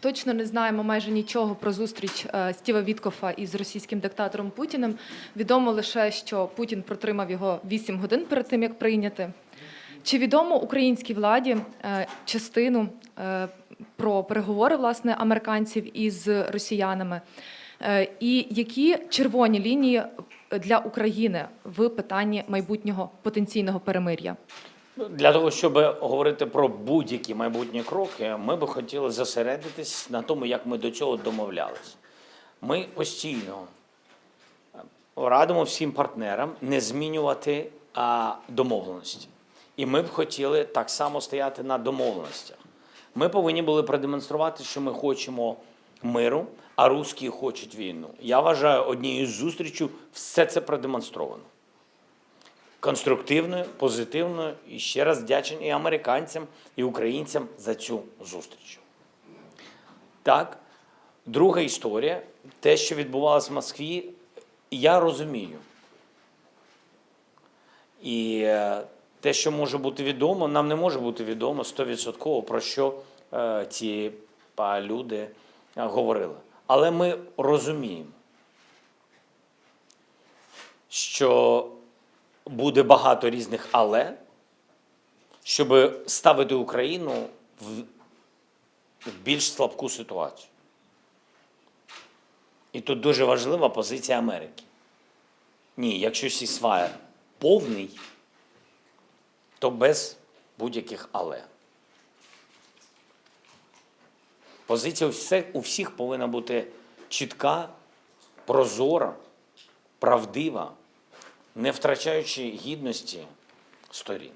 точно не знаємо майже нічого про зустріч е, Стіва Віткофа із російським диктатором Путіним. Відомо лише, що Путін протримав його 8 годин перед тим, як прийняти. Чи відомо українській владі е, частину е, про переговори власне американців із росіянами? І які червоні лінії для України в питанні майбутнього потенційного перемир'я? Для того, щоб говорити про будь-які майбутні кроки, ми би хотіли зосередитись на тому, як ми до цього домовлялись. Ми постійно е, радимо всім партнерам не змінювати а, домовленості. І ми б хотіли так само стояти на домовленостях. Ми повинні були продемонструвати, що ми хочемо миру, а русські хочуть війну. Я вважаю, однією з зустрічей все це продемонстровано конструктивною, позитивною. І ще раз вдячний і американцям, і українцям за цю зустріч. Так, друга історія, те, що відбувалося в Москві, я розумію. І е, те, що може бути відомо, нам не може бути відомо 100% про що е, ці люди е, говорили. Але ми розуміємо, що буде багато різних але, щоб ставити Україну в більш слабку ситуацію. І тут дуже важлива позиція Америки. Ні, якщо сісфаєр повний, то без будь-яких але. Позиція у всіх повинна бути чітка, прозора, правдива, не втрачаючи гідності сторін.